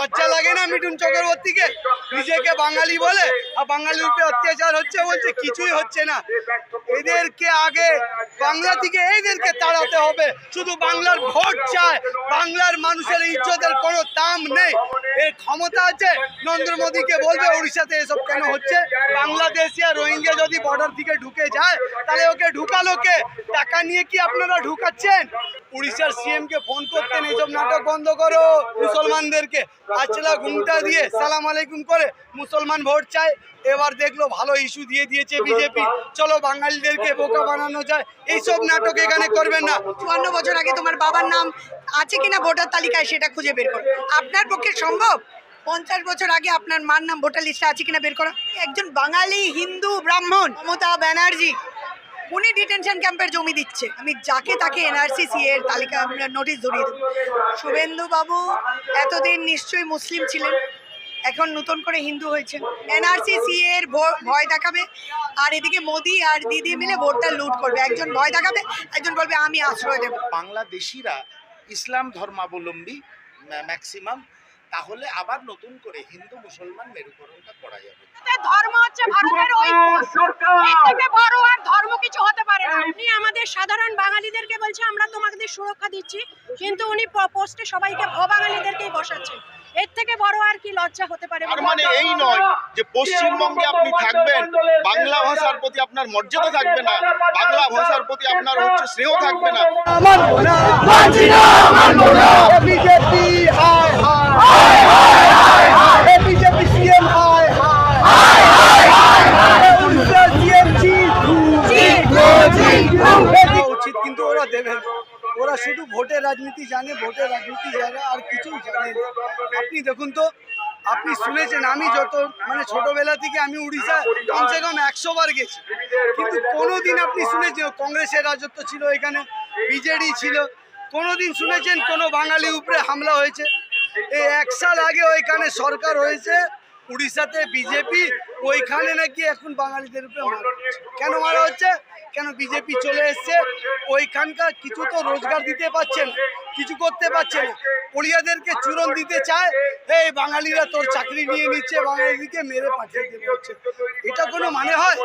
লজ্জা লাগে না মিঠুন চক্রবর্তীকে? নিজেকে বাঙালি বলে? আর বাঙালির উপরে অত্যাচার হচ্ছে বলছে কিছুই হচ্ছে না। এদেরকে আগে বাংলা থেকে এদেরকে তাড়াতে হবে। শুধু বাংলার ভোট চায়, বাংলার মানুষের ইজ্জতের কোনো দাম নেই। এর ক্ষমতা আছে। নরেন্দ্র মোদীকে বলবে উড়িষ্যাতে এসব কেন হচ্ছে? বাংলাদেশি আর রোহিঙ্গা যদি বর্ডার থেকে ঢুকে যায়, তাহলে ওকে ঢুকালো কে? টাকা নিয়ে কি আপনারা ঢুকাচ্ছেন? উড়িষ্যার সিএম কে ফোন করতেন এইসব নাটক বন্ধ করো। মুসলমানদেরকে আচলা ঘুমটা দিয়ে সালাম আলাইকুম করে মুসলমান ভোট চায়। এবার দেখল ভালো ইস্যু দিয়ে দিয়েছে বিজেপি চলো বাঙালিদেরকে বোকা বানানো যায়। এইসব নাটক এখানে করবেন না। চুয়ান্ন বছর আগে তোমার বাবার নাম আছে কিনা ভোটার তালিকায় সেটা খুঁজে বের করো। আপনার পক্ষে সম্ভব? পঞ্চাশ বছর আগে আপনার মার নাম ভোটার লিস্টে আছে কিনা বের করা। একজন বাঙালি হিন্দু ব্রাহ্মণ, মমতা ব্যানার্জি। উনি ডিটেনশন ক্যাম্পের জমি দিচ্ছে। আমি যাকে তাকে এনআরসি এর তালিকা নোটিশ ধরিয়ে দেবো। শুভেন্দুবাবু এতদিন নিশ্চয়ই মুসলিম ছিলেন, এখন নতুন করে হিন্দু হয়েছেন। এনআরসি সি এর ভয় দেখাবে, আর এদিকে মোদি আর দিদি মিলে ভোটটা লুট করবে। একজন ভয় দেখাবে, একজন বলবে, আমি আশ্রয় দেবো। বাংলাদেশিরা ইসলাম ধর্মাবলম্বী ম্যাক্সিমাম তাহলে আবার নতুন করে হিন্দু মুসলমান মেরুকরণটা করা যাবে। ধর্ম হচ্ছে ভারতের থেকে বড় আর ধর্ম কিছু হতে পারে না। উনি আমাদের সাধারণ বাঙালিদেরকে বলছে আমরা তোমাদের সুরক্ষা দিচ্ছি। কিন্তু উনি পোস্টে সবাইকে অবাঙালিদেরকেই বসাচ্ছেন এর থেকে বড় আর কি লজ্জা হতে পারে? তার মানে এই নয় যে পশ্চিমবঙ্গে আপনি থাকবেন বাংলা ভাষার প্রতি আপনার মর্যাদা থাকবে না বাংলা ভাষার প্রতি আপনার হচ্ছে স্নেহ থাকবে না। মানবো না মানছি না মানবো না। বিজেপি হায় ওরা শুধু ভোটের রাজনীতি জানে ভোটের রাজনীতি জানে আর কিছুই জানে না আপনি দেখুন তো আপনি শুনেছেন আমি যত মানে ছোটবেলা থেকে আমি উড়িষ্যা কমসে কম একশো বার গেছি কিন্তু কোনোদিন আপনি শুনেছেন কংগ্রেসের রাজত্ব ছিল এখানে বিজেডি ছিল, কোনোদিন শুনেছেন কোনো বাঙালি উপরে হামলা হয়েছে? এই এক সাল আগে ওইখানে সরকার হয়েছে, উড়িষ্যাতে বিজেপি, ওইখানে নাকি এখন বাঙালিদের উপরে মারা কেন মারা হচ্ছে? কেন বিজেপি চলে এসছে? ওইখানকার কিছু তো রোজগার দিতে পারছে না, কিছু করতে পারছে না। পড়িয়াদেরকে চূরণ দিতে চায়, এই বাঙালিরা তোর চাকরি নিয়ে নিচ্ছে বাঙালিকে মেরে পাঠিয়ে দেবে হচ্ছে। এটা কোনো মানে হয়?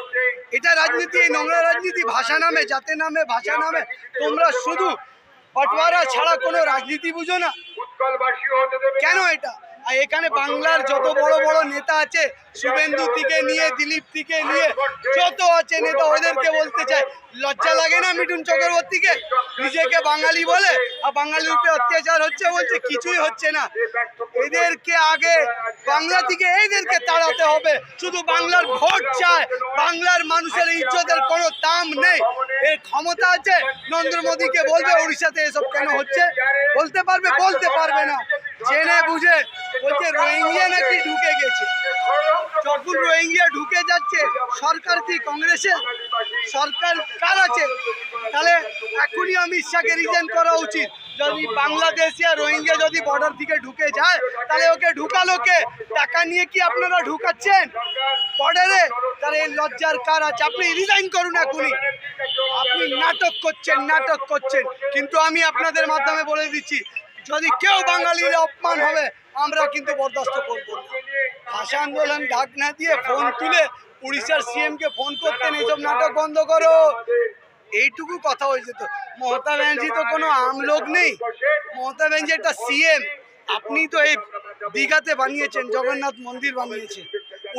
এটা রাজনীতি, এই নোংরা রাজনীতি ভাষা নামে, জাতে নামে, ভাষা নামে, তোমরা শুধু পটওয়ারা ছাড়া কোনো রাজনীতি বুঝো না। কেন এটা? আর এখানে বাংলার যত বড় বড় নেতা আছে শুভেন্দু থেকে নিয়ে দিলীপ থেকে নিয়ে, যত আছে নেতা, ওদেরকে বলতে চায় লজ্জা লাগে না মিঠুন চক্রবর্তীকে? নিজেকে বাঙালি বলে? আর বাঙালির উপরে অত্যাচার হচ্ছে বলছে কিছুই হচ্ছে না। এদেরকে আগে বাংলা থেকে এদেরকে তাড়াতে হবে। শুধু বাংলার ভোট চায় বাংলার মানুষের ইজ্জতের কোনো দাম নেই। এর ক্ষমতা আছে। নরেন্দ্র মোদীকে বলবে উড়িষ্যাতে এসব কেন হচ্ছে? বলতে পারবে বলতে পারবে না। জেনে বুঝে বলছে রোহিঙ্গিয়া নাকি ঢুকে গেছে? যখন রোহিঙ্গিয়া ঢুকে যাচ্ছে, সরকার কি কংগ্রেসের সরকার কার আছে? তাহলে এখনই অমিত শাহকে রিজেন করা উচিত। যদি বাংলাদেশি আর রোহিঙ্গা যদি বর্ডার থেকে ঢুকে যায়, তাহলে ওকে ঢুকালো কে? টাকা নিয়ে কি আপনারা ঢুকাচ্ছেন? বর্ডারে তাহলে লজ্জার কার আছে? আপনি রিজাইন করুন এখনই। আপনি নাটক করছেন নাটক করছেন। কিন্তু আমি আপনাদের মাধ্যমে বলে দিচ্ছি যদি কেউ বাঙালির অপমান হবে, আমরা কিন্তু বরদাস্ত করব ভাষা আন্দোলন ডাক না দিয়ে ফোন তুলে উড়িষ্যার সিএম কে ফোন করতেন এইসব নাটক বন্ধ করো। এইটুকু কথা হয়েছে তো। মমতা ব্যানার্জি তো কোনো আম লোক নেই। মমতা ব্যানার্জি একটা সিএম আপনি তো এই দীঘাতে বানিয়েছেন, জগন্নাথ মন্দির বানিয়েছেন।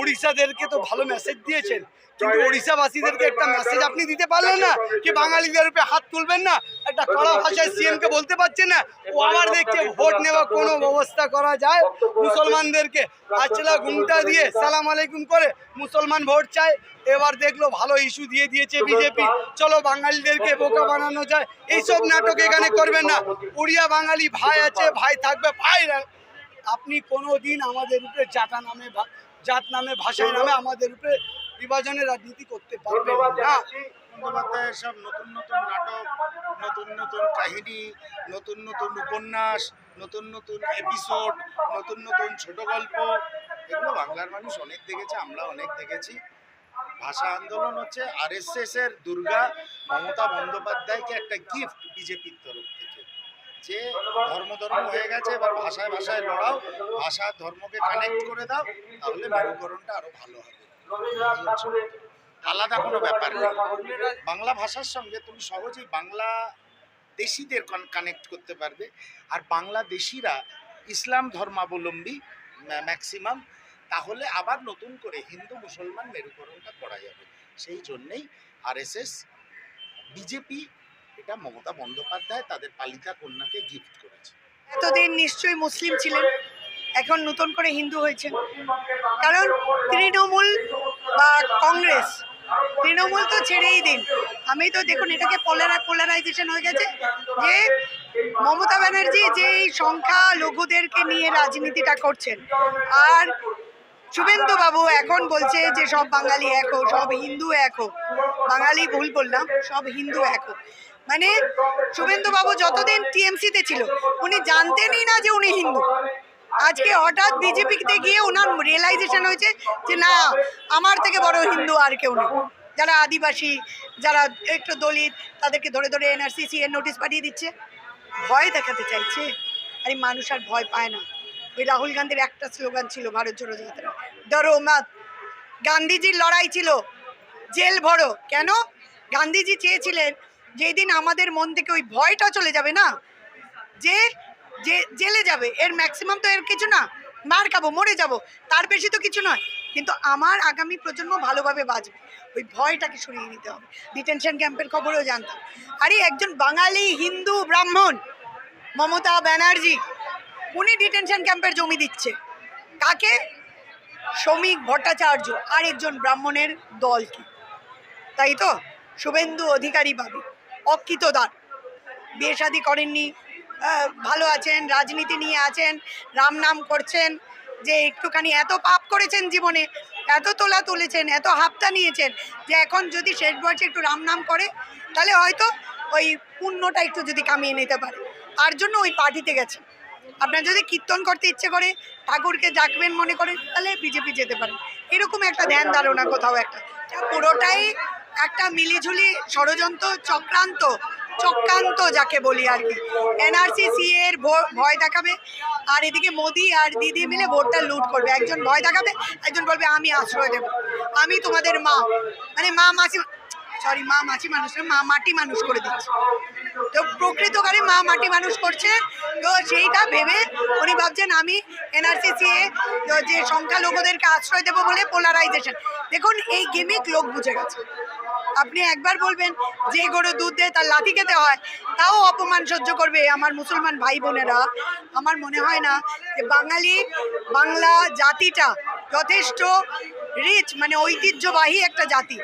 উড়িষ্যাদেরকে তো ভালো মেসেজ দিয়েছেন। কিন্তু উড়িষ্যাবাসীদেরকে একটা মেসেজ আপনি দিতে পারলেন না। কি বাঙালিদের উপরে হাত তুলবেন না? একটা কড়া ভাষায় সিএম কে বলতে পারছেন না? ও আবার দেখছে ভোট নেওয়া কোনো ব্যবস্থা করা যায়? মুসলমানদেরকে আচলা ঘুমটা দিয়ে সালাম আলাইকুম করে মুসলমান ভোট চায়। এবার দেখল ভালো ইস্যু দিয়ে দিয়েছে বিজেপি চলো বাঙালিদেরকে বোকা বানানো যায়। এইসব নাটক এখানে করবেন না। উড়িয়া বাঙালি ভাই আছে ভাই থাকবে ভাই আপনি কোনো দিন আমাদের উপরে চাটা নামে জাত নামে ভাষায় নামে আমাদের উপরে বিভাজনের রাজনীতি করতে পারবেন না। বন্দ্যোপাধ্যায়ের সব নতুন নতুন নাটক নতুন নতুন কাহিনী নতুন নতুন উপন্যাস নতুন নতুন এপিসোড নতুন নতুন ছোট গল্প। এগুলো বাংলার মানুষ অনেক দেখেছে আমরা অনেক দেখেছি। ভাষা আন্দোলন হচ্ছে আরএসএস এর দুর্গা মমতা বন্দ্যোপাধ্যায়কে একটা গিফট বিজেপির তরফ থেকে। যে ধর্ম ধর্ম হয়ে গেছে, এবার ভাষায় ভাষায় লড়াও, ভাষা ধর্মকে কানেক্ট করে দাও, তাহলে মেরুকরণটা আরও ভালো হবে। আলাদা কোনো ব্যাপার নেই বাংলা ভাষার সঙ্গে তুমি সহজেই বাংলা দেশিদের কানেক্ট করতে পারবে। আর বাংলাদেশিরা ইসলাম ধর্মাবলম্বী ম্যাক্সিমাম তাহলে আবার নতুন করে হিন্দু মুসলমান মেরুকরণটা করা যাবে। সেই জন্যেই আরএসএস বিজেপি এটা মমতা বন্দ্যোপাধ্যায় তাদের পালিতা কন্যাকে গিফট করেছে এতদিন নিশ্চয়ই মুসলিম ছিলেন এখন নতুন করে হিন্দু হয়েছেন কারণ তৃণমূল বা কংগ্রেস তৃণমূল তো ছেড়েই দিন আমি তো দেখুন এটাকে পোলারা পোলারাইজেশন হয়ে গেছে যে মমতা ব্যানার্জি যে এই সংখ্যা লঘুদেরকে নিয়ে রাজনীতিটা করছেন আর শুভেন্দুবাবু এখন বলছে যে সব বাঙালি এক হো, সব হিন্দু এক হো। বাঙালি ভুল বললাম সব হিন্দু এক হো। মানে শুভেন্দু বাবু যতদিন টিএমসিতে ছিল, উনি জানতেনই না যে উনি হিন্দু। আজকে হঠাৎ বিজেপিতে গিয়ে ওনার রিয়েলাইজেশন হয়েছে যে না, আমার থেকে বড় হিন্দু আর কেউ নেই যারা আদিবাসী, যারা একটু দলিত, তাদেরকে ধরে ধরে এনআরসিসি এর নোটিশ পাঠিয়ে দিচ্ছে। ভয় দেখাতে চাইছে। আরে মানুষ আর ভয় পায় না। ওই রাহুল গান্ধীর একটা স্লোগান ছিল, ভারত জোড়ো যাত্রা ডরো মাত, গান্ধীজির লড়াই ছিল, জেল ভরো। কেন? গান্ধীজি চেয়েছিলেন যেই দিন আমাদের মন থেকে ওই ভয়টা চলে যাবে না, যে যে, জেলে যাবে, এর ম্যাক্সিমাম তো এর কিছু না, মার খাব, মরে যাব, তার বেশি তো কিছু নয়, কিন্তু আমার আগামী প্রজন্ম ভালোভাবে বাঁচবে, ওই ভয়টাকে সরিয়ে নিতে হবে ডিটেনশন ক্যাম্পের খবরেও জানতাম। আরে, একজন বাঙালি হিন্দু ব্রাহ্মণ, মমতা ব্যানার্জি, উনি ডিটেনশন ক্যাম্পের জমি দিচ্ছে, কাকে? শ্রমিক ভট্টাচার্য আর একজন ব্রাহ্মণের দলকে। তাই তো? শুভেন্দু অধিকারী পাবে। অক্ষিত দান বিয়ে শাদি করেননি ভালো আছেন, রাজনীতি নিয়ে আছেন, রাম নাম করছেন, যে একটুখানি এত পাপ করেছেন জীবনে, এত তোলা তুলেছেন, এত হাপ্তা নিয়েছেন, যে এখন যদি শেষ বয়সে একটু রাম নাম করে, তাহলে হয়তো ওই পুণ্যটা একটু যদি কামিয়ে নিতে পারে। তার জন্য ওই পার্টিতে গেছে। আপনার যদি কীর্তন করতে ইচ্ছে করে, ঠাকুরকে ডাকবেন মনে করেন তাহলে বিজেপি যেতে পারেন এরকম একটা ধ্যান ধারণা কোথাও একটা। পুরোটাই একটা মিলিঝুলি ষড়যন্ত্র চক্রান্ত চক্রান্ত যাকে বলি আর কি। এনআরসি সি এর ভয় দেখাবে, আর এদিকে মোদি আর দিদি মিলে ভোটটা লুট করবে। একজন ভয় দেখাবে, একজন বলবে, আমি আশ্রয় দেবো। আমি তোমাদের মা। মানে মা মাসি, সরি, মা মাছি মানুষ মা মাটি মানুষ করে দিচ্ছে। তো প্রকৃতকারে মা মাটি মানুষ করছে। তো সেইটা ভেবে উনি ভাবছেন, আমি এনআরসিসি এ যে সংখ্যালঘুদেরকে আশ্রয় দেবো বলে পোলারাইজেশন দেখুন, এই গেমিক লোক বুঝে গেছে। আপনি একবার বলবেন, যে গরু দুধ দেয়, তার লাথি খেতে হয়, তাও অপমান সহ্য করবে। আমার মুসলমান ভাই বোনেরা আমার মনে হয় না যে বাঙালি, বাংলা জাতিটা যথেষ্ট রিচ মানে ঐতিহ্যবাহী একটা জাতি।